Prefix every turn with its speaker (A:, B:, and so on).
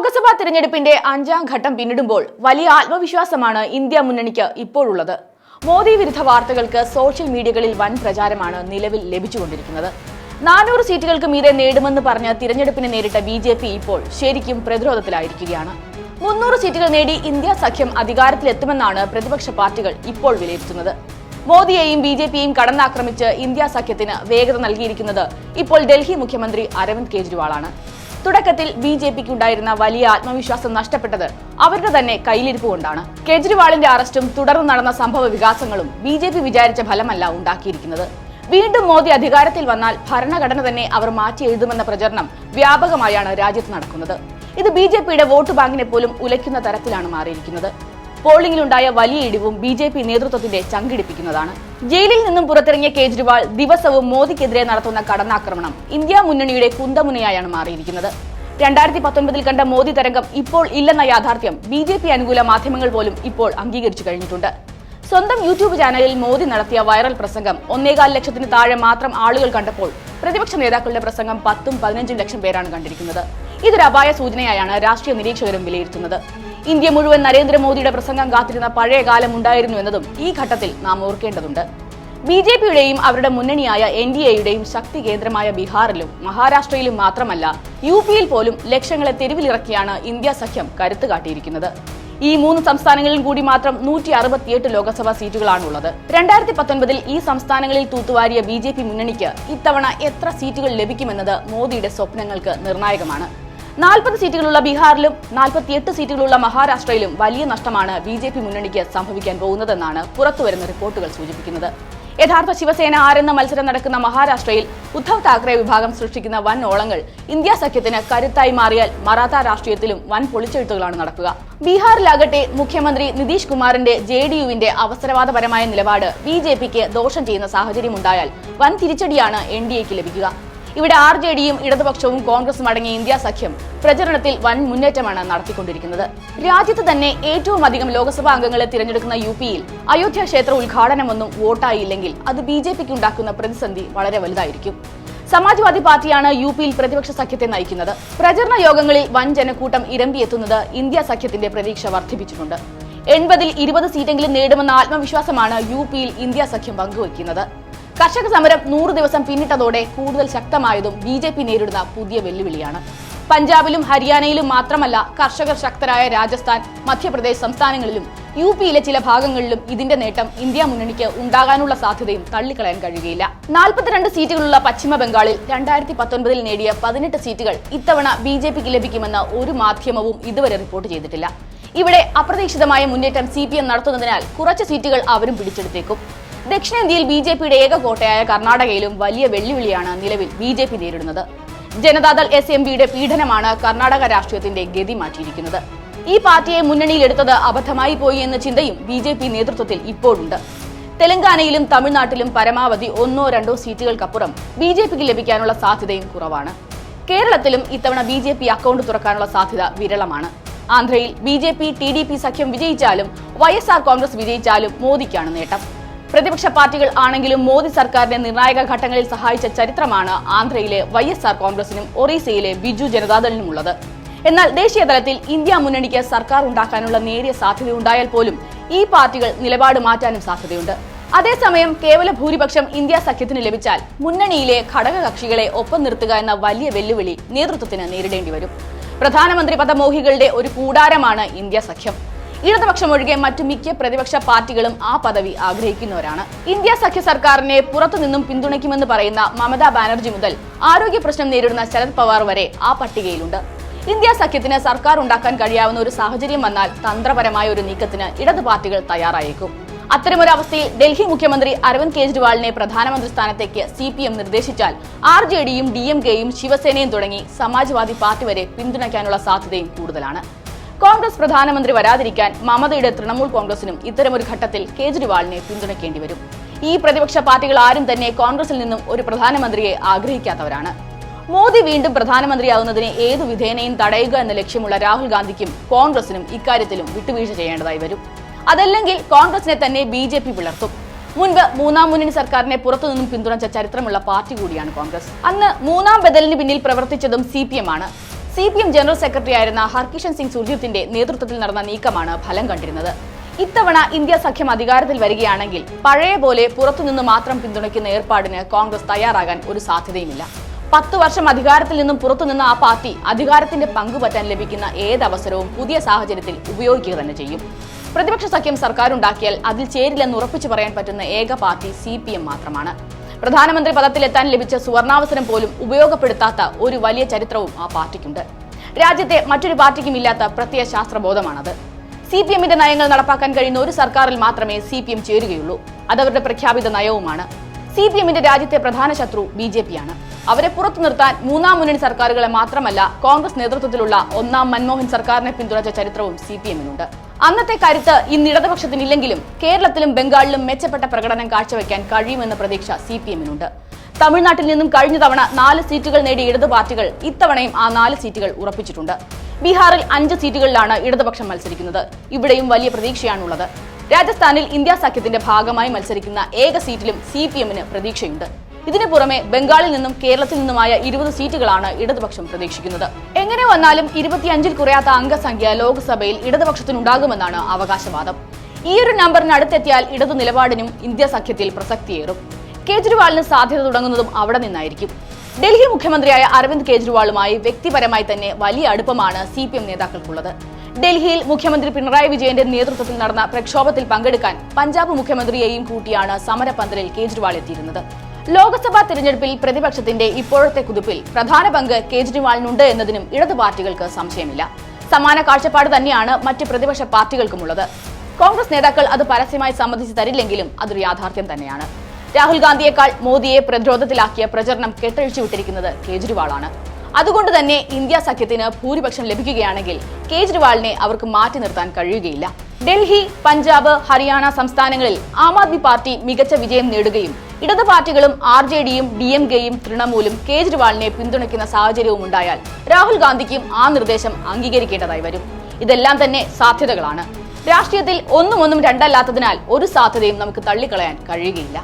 A: ലോക്സഭാ തിരഞ്ഞെടുപ്പിന്റെ അഞ്ചാം ഘട്ടം പിന്നിടുമ്പോൾ വലിയ ആത്മവിശ്വാസമാണ് ഇന്ത്യ മുന്നണിക്ക് ഇപ്പോഴുള്ളത്. മോദി വിരുദ്ധ വാർത്തകൾക്ക് സോഷ്യൽ മീഡിയകളിൽ വൻ പ്രചാരമാണ് നിലവിൽ ലഭിച്ചുകൊണ്ടിരിക്കുന്നത്. നാനൂറ് സീറ്റുകൾക്ക് മീതെ നേടുമെന്ന് പറഞ്ഞ് തിരഞ്ഞെടുപ്പിനെ നേരിട്ട ബി ജെ പി ഇപ്പോൾ ശരിക്കും പ്രതിരോധത്തിലായിരിക്കുകയാണ്. മുന്നൂറ് സീറ്റുകൾ നേടി ഇന്ത്യ സഖ്യം അധികാരത്തിലെത്തുമെന്നാണ് പ്രതിപക്ഷ പാർട്ടികൾ ഇപ്പോൾ വിലയിരുത്തുന്നത്. മോദിയെയും ബി ജെ പിയെയും കടന്നാക്രമിച്ച് ഇന്ത്യ സഖ്യത്തിന് വേഗത നൽകിയിരിക്കുന്നത് ഇപ്പോൾ ഡൽഹി മുഖ്യമന്ത്രി അരവിന്ദ് കെജ്രിവാളാണ്. തുടക്കത്തിൽ ബി ജെ പിക്ക് ഉണ്ടായിരുന്ന വലിയ ആത്മവിശ്വാസം നഷ്ടപ്പെട്ടത് അവരുടെ തന്നെ കയ്യിലിരിപ്പ് കൊണ്ടാണ്. കേജ്രിവാളിന്റെ അറസ്റ്റും തുടർന്ന് നടന്ന സംഭവ വികാസങ്ങളും ബി ജെ പി വിചാരിച്ച ഫലമല്ല ഉണ്ടാക്കിയിരിക്കുന്നത്. വീണ്ടും മോദി അധികാരത്തിൽ വന്നാൽ ഭരണഘടന തന്നെ അവർ മാറ്റി എഴുതുമെന്ന പ്രചരണം വ്യാപകമായാണ് രാജ്യത്ത് നടക്കുന്നത്. ഇത് ബി ജെ പിയുടെ വോട്ട് ബാങ്കിനെ പോലും ഉലയ്ക്കുന്ന തരത്തിലാണ് മാറിയിരിക്കുന്നത്. പോളിംഗിലുണ്ടായ വലിയ ഇടിവും ബി ജെ പി നേതൃത്വത്തിന്റെ ചങ്കിടിപ്പിക്കുന്നതാണ്. ജയിലിൽ നിന്നും പുറത്തിറങ്ങിയ കേജ്രിവാൾ ദിവസവും മോദിക്കെതിരെ നടത്തുന്ന കടന്നാക്രമണം ഇന്ത്യ മുന്നണിയുടെ കുന്തമുനയായാണ് മാറിയിരിക്കുന്നത്. രണ്ടായിരത്തി പത്തൊൻപതിൽ കണ്ട മോദി തരംഗം ഇപ്പോൾ ഇല്ലെന്ന യാഥാർത്ഥ്യം ബി ജെ പി അനുകൂല മാധ്യമങ്ങൾ പോലും ഇപ്പോൾ അംഗീകരിച്ചു കഴിഞ്ഞിട്ടുണ്ട്. സ്വന്തം യൂട്യൂബ് ചാനലിൽ മോദി നടത്തിയ വൈറൽ പ്രസംഗം ഒന്നേകാൽ ലക്ഷത്തിന് താഴെ മാത്രം ആളുകൾ കണ്ടപ്പോൾ പ്രതിപക്ഷ നേതാക്കളുടെ പ്രസംഗം പത്തും പതിനഞ്ചും ലക്ഷം പേരാണ് കണ്ടിരിക്കുന്നത്. ഇതൊരു അപായ സൂചനയായാണ് രാഷ്ട്രീയ നിരീക്ഷകരും വിലയിരുത്തുന്നത്. ഇന്ത്യ മുഴുവൻ നരേന്ദ്രമോദിയുടെ പ്രസംഗം കാത്തിരുന്ന പഴയ കാലം ഉണ്ടായിരുന്നു എന്നതും ഈ ഘട്ടത്തിൽ നാം ഓർക്കേണ്ടതുണ്ട്. ബി ജെ പിയുടെയും അവരുടെ മുന്നണിയായ എൻ ഡി എയുടെയും ശക്തി കേന്ദ്രമായ ബീഹാറിലും മഹാരാഷ്ട്രയിലും മാത്രമല്ല യു പിയിൽ പോലും ലക്ഷങ്ങളെ തെരുവിലിറക്കിയാണ് ഇന്ത്യ സഖ്യം കരുത്തു കാട്ടിയിരിക്കുന്നത്. ഈ മൂന്ന് സംസ്ഥാനങ്ങളിലും കൂടി മാത്രം നൂറ്റി അറുപത്തിയെട്ട് ലോക്സഭാ സീറ്റുകളാണുള്ളത്. രണ്ടായിരത്തി പത്തൊൻപതിൽ ഈ സംസ്ഥാനങ്ങളിൽ തൂത്തുവാരിയ ബി ജെ പി മുന്നണിക്ക് ഇത്തവണ എത്ര സീറ്റുകൾ ലഭിക്കുമെന്നത് മോദിയുടെ സ്വപ്നങ്ങൾക്ക് നിർണായകമാണ്. നാൽപ്പത് സീറ്റുകളുള്ള ബീഹാറിലും നാൽപ്പത്തിയെട്ട് സീറ്റുകളുള്ള മഹാരാഷ്ട്രയിലും വലിയ നഷ്ടമാണ് ബി ജെ പി മുന്നണിക്ക് സംഭവിക്കാൻ പോകുന്നതെന്നാണ് പുറത്തുവരുന്ന റിപ്പോർട്ടുകൾ സൂചിപ്പിക്കുന്നത്. യഥാർത്ഥ ശിവസേന ആരെന്ന മത്സരം നടക്കുന്ന മഹാരാഷ്ട്രയിൽ ഉദ്ധവ് താക്കറെ വിഭാഗം സൃഷ്ടിക്കുന്ന വൻ ഓളങ്ങൾ ഇന്ത്യ സഖ്യത്തിന് കരുത്തായി മാറിയാൽ മറാത്ത രാഷ്ട്രീയത്തിലും വൻ പൊളിച്ചെഴുത്തുകളാണ് നടക്കുക. ബീഹാറിലാകട്ടെ മുഖ്യമന്ത്രി നിതീഷ് കുമാറിന്റെ ജെ ഡി യുവിന്റെ അവസരവാദപരമായ നിലപാട് ബി ജെ പിക്ക് ദോഷം ചെയ്യുന്ന സാഹചര്യമുണ്ടായാൽ വൻ തിരിച്ചടിയാണ് എൻ ഡി എക്ക് ലഭിക്കുക. ഇവിടെ ആർ ജെ ഡിയും ഇടതുപക്ഷവും കോൺഗ്രസും അടങ്ങിയ ഇന്ത്യ സഖ്യം പ്രചരണത്തിൽ വൻ മുന്നേറ്റമാണ് നടത്തിക്കൊണ്ടിരിക്കുന്നത്. രാജ്യത്ത് തന്നെ ഏറ്റവും അധികം ലോക്സഭാ അംഗങ്ങളെ തിരഞ്ഞെടുക്കുന്ന യു പിയിൽ അയോധ്യ ക്ഷേത്ര ഉദ്ഘാടനമൊന്നും വോട്ടായില്ലെങ്കിൽ അത് ബി ജെ പിക്ക് ഉണ്ടാക്കുന്ന പ്രതിസന്ധി വളരെ വലുതായിരിക്കും. സമാജ്വാദി പാർട്ടിയാണ് യു പിയിൽ പ്രതിപക്ഷ സഖ്യത്തെ നയിക്കുന്നത്. പ്രചരണ യോഗങ്ങളിൽ വൻ ജനക്കൂട്ടം ഇരമ്പിയെത്തുന്നത് ഇന്ത്യ സഖ്യത്തിന്റെ പ്രതീക്ഷ വർദ്ധിപ്പിച്ചിട്ടുണ്ട്. എൺപതിൽ ഇരുപത് സീറ്റെങ്കിലും നേടുമെന്ന ആത്മവിശ്വാസമാണ് യു പിയിൽ ഇന്ത്യ സഖ്യം പങ്കുവയ്ക്കുന്നത്. കർഷക സമരം നൂറ് ദിവസം പിന്നിട്ടതോടെ കൂടുതൽ ശക്തമായതും ബി നേരിടുന്ന പുതിയ വെല്ലുവിളിയാണ്. പഞ്ചാബിലും ഹരിയാനയിലും മാത്രമല്ല കർഷകർ ശക്തരായ രാജസ്ഥാൻ മധ്യപ്രദേശ് സംസ്ഥാനങ്ങളിലും യു പിയിലെ ചില ഭാഗങ്ങളിലും ഇതിന്റെ നേട്ടം ഇന്ത്യ മുന്നണിക്ക് ഉണ്ടാകാനുള്ള സാധ്യതയും തള്ളിക്കളയാൻ കഴിയുകയില്ല. നാൽപ്പത്തിരണ്ട് സീറ്റുകളുള്ള പശ്ചിമ ബംഗാളിൽ രണ്ടായിരത്തി പത്തൊൻപതിൽ നേടിയ പതിനെട്ട് സീറ്റുകൾ ഇത്തവണ ബി ജെ പിക്ക് ലഭിക്കുമെന്ന് ഒരു മാധ്യമവും ഇതുവരെ റിപ്പോർട്ട് ചെയ്തിട്ടില്ല. ഇവിടെ അപ്രതീക്ഷിതമായ മുന്നേറ്റം സി പി എം നടത്തുന്നതിനാൽ കുറച്ച് സീറ്റുകൾ അവരും പിടിച്ചെടുത്തേക്കും. ദക്ഷിണേന്ത്യയിൽ ബി ജെ പിയുടെ ഏക കോട്ടയായ കർണാടകയിലും വലിയ വെല്ലുവിളിയാണ് നിലവിൽ ബി ജെ പി നേരിടുന്നത്. ജനതാദൾ എസ് എം പിയുടെ പീഡനമാണ് കർണാടക രാഷ്ട്രീയത്തിന്റെ ഗതി മാറ്റിയിരിക്കുന്നത്. ഈ പാർട്ടിയെ മുന്നണിയിലെടുത്തത് അബദ്ധമായി പോയി എന്ന ചിന്തയും ബി ജെ പി നേതൃത്വത്തിൽ ഇപ്പോഴുണ്ട്. തെലങ്കാനയിലും തമിഴ്നാട്ടിലും പരമാവധി ഒന്നോ രണ്ടോ സീറ്റുകൾക്കപ്പുറം ബി ജെ പിക്ക് ലഭിക്കാനുള്ള സാധ്യതയും കുറവാണ്. കേരളത്തിലും ഇത്തവണ ബി ജെ പി അക്കൗണ്ട് തുറക്കാനുള്ള സാധ്യത വിരളമാണ്. ആന്ധ്രയിൽ B J P T D P സഖ്യം വിജയിച്ചാലും വൈ എസ് ആർ കോൺഗ്രസ് വിജയിച്ചാലും മോദിക്കാണ് നേട്ടം. പ്രതിപക്ഷ പാർട്ടികൾ ആണെങ്കിലും മോദി സർക്കാരിനെ നിർണായക ഘട്ടങ്ങളിൽ സഹായിച്ച ചരിത്രമാണ് ആന്ധ്രയിലെ വൈ എസ് ആർ കോൺഗ്രസിനും ഒറീസയിലെ ബിജു ജനതാദളിനുമുള്ളത്. എന്നാൽ ദേശീയ തലത്തിൽ ഇന്ത്യ മുന്നണിക്ക് സർക്കാർ ഉണ്ടാക്കാനുള്ള നേരിയ സാധ്യതയുണ്ടായാൽ പോലും ഈ പാർട്ടികൾ നിലപാട് മാറ്റാനും സാധ്യതയുണ്ട്. അതേസമയം കേവല ഭൂരിപക്ഷം ഇന്ത്യ സഖ്യത്തിന് ലഭിച്ചാൽ മുന്നണിയിലെ ഘടകകക്ഷികളെ ഒപ്പം നിർത്തുക എന്ന വലിയ വെല്ലുവിളി നേതൃത്വത്തിന് നേരിടേണ്ടി വരും. പ്രധാനമന്ത്രി പദമോഹികളുടെ ഒരു കൂടാരമാണ് ഇന്ത്യ സഖ്യം. ഇടതുപക്ഷം ഒഴികെ മറ്റു മിക്ക പ്രതിപക്ഷ പാർട്ടികളും ആ പദവി ആഗ്രഹിക്കുന്നവരാണ്. ഇന്ത്യ സഖ്യ സർക്കാരിനെ പുറത്തുനിന്നും പിന്തുണയ്ക്കുമെന്ന് പറയുന്ന മമതാ ബാനർജി മുതൽ ആരോഗ്യ പ്രശ്നം നേരിടുന്ന ശരത് പവാർ വരെ ആ പട്ടികയിലുണ്ട്. ഇന്ത്യ സഖ്യത്തിന് സർക്കാർ ഉണ്ടാക്കാൻ കഴിയാവുന്ന ഒരു സാഹചര്യം വന്നാൽ തന്ത്രപരമായ ഒരു നീക്കത്തിന് ഇടതു പാർട്ടികൾ തയ്യാറായേക്കും. അത്തരമൊരു അവസ്ഥയിൽ ഡൽഹി മുഖ്യമന്ത്രി അരവിന്ദ് കെജ്രിവാളിനെ പ്രധാനമന്ത്രി സ്ഥാനത്തേക്ക് സി പി എം നിർദ്ദേശിച്ചാൽ ആർ ജെ ഡിയും ഡി എം കെയും ശിവസേനയും തുടങ്ങി സമാജ്വാദി പാർട്ടി വരെ പിന്തുണയ്ക്കാനുള്ള സാധ്യതയും കൂടുതലാണ്. കോൺഗ്രസ് പ്രധാനമന്ത്രി വരാതിരിക്കാൻ മമതയുടെ തൃണമൂൽ കോൺഗ്രസിനും ഇത്തരമൊരു ഘട്ടത്തിൽ കേജ്രിവാളിനെ പിന്തുണയ്ക്കേണ്ടി വരും. ഈ പ്രതിപക്ഷ പാർട്ടികൾ ആരും തന്നെ കോൺഗ്രസിൽ നിന്നും ഒരു പ്രധാനമന്ത്രിയെ ആഗ്രഹിക്കാത്തവരാണ്. മോദി വീണ്ടും പ്രധാനമന്ത്രിയാകുന്നതിനെ ഏതു വിധേനയും തടയുക എന്ന ലക്ഷ്യമുള്ള രാഹുൽ ഗാന്ധിക്കും കോൺഗ്രസിനും ഇക്കാര്യത്തിലും വിട്ടുവീഴ്ച ചെയ്യേണ്ടതായി വരും. അതല്ലെങ്കിൽ കോൺഗ്രസിനെ തന്നെ ബി ജെ പി പിളർത്തും. മുൻപ് മൂന്നാം മുന്നണി സർക്കാരിനെ പുറത്തുനിന്നും പിന്തുണച്ച ചരിത്രമുള്ള പാർട്ടി കൂടിയാണ് കോൺഗ്രസ്. അന്ന് മൂന്നാം ബദലിന് പിന്നിൽ പ്രവർത്തിച്ചതും സി പി എം ആണ്. C P M general secretary ആയിരുന്ന ഹർകിഷൻ സിംഗ് സുർജിത്തിന്റെ നേതൃത്വത്തിൽ നടന്ന നീക്കമാണ് ഫലം കണ്ടിരുന്നത്. ഇത്തവണ ഇന്ത്യ സഖ്യം അധികാരത്തിൽ വരികയാണെങ്കിൽ പഴയ പോലെ പുറത്തുനിന്ന് മാത്രം പിന്തുണയ്ക്കുന്ന ഏർപ്പാടിന് കോൺഗ്രസ് തയ്യാറാകാൻ ഒരു സാധ്യതയുമില്ല. പത്തു വർഷം അധികാരത്തിൽ നിന്നും പുറത്തുനിന്ന ആ പാർട്ടി അധികാരത്തിന്റെ പങ്കുപറ്റാൻ ലഭിക്കുന്ന ഏതവസരവും പുതിയ സാഹചര്യത്തിൽ ഉപയോഗിക്കുക തന്നെ ചെയ്യും. പ്രതിപക്ഷ സഖ്യം സർക്കാരുണ്ടാക്കിയാൽ അതിൽ ചേരില്ലെന്ന് ഉറപ്പിച്ചു പറയാൻ പറ്റുന്ന ഏക പാർട്ടി സി മാത്രമാണ്. പ്രധാനമന്ത്രി പദത്തിലെത്താൻ ലഭിച്ച സുവർണാവസരം പോലും ഉപയോഗപ്പെടുത്താത്ത ഒരു വലിയ ചരിത്രവും ആ പാർട്ടിക്കുണ്ട്. രാജ്യത്തെ മറ്റൊരു പാർട്ടിക്കും ഇല്ലാത്ത പ്രത്യയ ശാസ്ത്രബോധമാണത് സി പി എമ്മിന്റെ നയങ്ങൾ നടപ്പാക്കാൻ കഴിയുന്ന ഒരു സർക്കാരിൽ മാത്രമേ സി പി എം ചേരുകയുള്ളൂ. അതവരുടെ പ്രഖ്യാപിത നയവുമാണ്. സി പി എമ്മിന്റെ രാജ്യത്തെ പ്രധാന ശത്രു ബി ജെ പി ആണ് അവരെ പുറത്തു നിർത്താൻ മൂന്നാം മുന്നണി സർക്കാരുകളെ മാത്രമല്ല കോൺഗ്രസ് നേതൃത്വത്തിലുള്ള ഒന്നാം മൻമോഹൻ സർക്കാരിനെ പിന്തുണച്ച ചരിത്രവും സി പി എമ്മിനുണ്ട് അന്നത്തെ കരുത്ത് ഇന്ന് ഇടതുപക്ഷത്തിനില്ലെങ്കിലും കേരളത്തിലും ബംഗാളിലും മെച്ചപ്പെട്ട പ്രകടനം കാഴ്ചവെക്കാൻ കഴിയുമെന്ന പ്രതീക്ഷ സി പി എമ്മിനുണ്ട്. തമിഴ്നാട്ടിൽ നിന്നും കഴിഞ്ഞ തവണ നാല് സീറ്റുകൾ നേടിയ ഇടതു പാർട്ടികൾ ഇത്തവണയും ആ നാല് സീറ്റുകൾ ഉറപ്പിച്ചിട്ടുണ്ട്. ബീഹാറിൽ അഞ്ച് സീറ്റുകളിലാണ് ഇടതുപക്ഷം മത്സരിക്കുന്നത്. ഇവിടെയും വലിയ പ്രതീക്ഷയാണുള്ളത്. രാജസ്ഥാനിൽ ഇന്ത്യ സഖ്യത്തിന്റെ ഭാഗമായി മത്സരിക്കുന്ന ഏക സീറ്റിലും സി പി എമ്മിന് പ്രതീക്ഷയുണ്ട്. ഇതിനു പുറമെ ബംഗാളിൽ നിന്നും കേരളത്തിൽ നിന്നുമായ ഇരുപത് സീറ്റുകളാണ് ഇടതുപക്ഷം പ്രതീക്ഷിക്കുന്നത്. എങ്ങനെ വന്നാലും ഇരുപത്തിയഞ്ചിൽ കുറയാത്ത അംഗസംഖ്യ ലോക്സഭയിൽ ഇടതുപക്ഷത്തിനുണ്ടാകുമെന്നാണ് അവകാശവാദം. ഈ ഒരു നമ്പറിന് അടുത്തെത്തിയാൽ ഇടതു നിലപാടിനും ഇന്ത്യ സഖ്യത്തിൽ പ്രസക്തിയേറും. കേജ്രിവാളിന് സാധ്യത തുടങ്ങുന്നതും അവിടെ നിന്നായിരിക്കും. ഡൽഹി മുഖ്യമന്ത്രിയായ അരവിന്ദ് കേജ്രിവാളുമായി വ്യക്തിപരമായി തന്നെ വലിയ അടുപ്പമാണ് സി പി എം നേതാക്കൾക്കുള്ളത്. ഡൽഹിയിൽ മുഖ്യമന്ത്രി പിണറായി വിജയന്റെ നേതൃത്വത്തിൽ നടന്ന പ്രക്ഷോഭത്തിൽ പങ്കെടുക്കാൻ പഞ്ചാബ് മുഖ്യമന്ത്രിയെയും കൂട്ടിയാണ് സമരപന്തലിൽ കേജ്രിവാൾ എത്തിയിരുന്നത്. ലോക്സഭാ തിരഞ്ഞെടുപ്പിൽ പ്രതിപക്ഷത്തിന്റെ ഇപ്പോഴത്തെ കുതിപ്പിൽ പ്രധാന പങ്ക് കേജ്രിവാളിനുണ്ട് എന്നതിനും ഇടതു പാർട്ടികൾക്ക് സംശയമില്ല. സമാന കാഴ്ചപ്പാട് തന്നെയാണ് മറ്റ് പ്രതിപക്ഷ പാർട്ടികൾക്കുമുള്ളത്. കോൺഗ്രസ് നേതാക്കൾ അത് പരസ്യമായി സമ്മതിച്ചു തരില്ലെങ്കിലും അതൊരു യാഥാർത്ഥ്യം തന്നെയാണ്. രാഹുൽ ഗാന്ധിയേക്കാൾ മോദിയെ പ്രതിരോധത്തിലാക്കിയ പ്രചരണം കെട്ടഴിച്ചു വിട്ടിരിക്കുന്നത് കേജ്രിവാളാണ്. അതുകൊണ്ട് തന്നെ ഇന്ത്യ സഖ്യത്തിന് ഭൂരിപക്ഷം ലഭിക്കുകയാണെങ്കിൽ കേജ്രിവാളിനെ അവർക്ക് മാറ്റി നിർത്താൻ കഴിയുകയില്ല. ഡൽഹി പഞ്ചാബ് ഹരിയാന സംസ്ഥാനങ്ങളിൽ ആം ആദ്മി പാർട്ടി മികച്ച വിജയം നേടുകയും ഇടത് പാർട്ടികളും ആർ ജെ ഡിയും ഡി എം കെയും തൃണമൂലും കേജ്രിവാളിനെ പിന്തുണയ്ക്കുന്ന സാഹചര്യവും ഉണ്ടായാൽ രാഹുൽ ഗാന്ധിക്കും ആ നിർദ്ദേശം അംഗീകരിക്കേണ്ടതായി വരും. ഇതെല്ലാം തന്നെ സാധ്യതകളാണ്. രാഷ്ട്രീയത്തിൽ ഒന്നും ഒന്നും രണ്ടല്ലാത്തതിനാൽ ഒരു സാധ്യതയും നമുക്ക് തള്ളിക്കളയാൻ കഴിയുകയില്ല.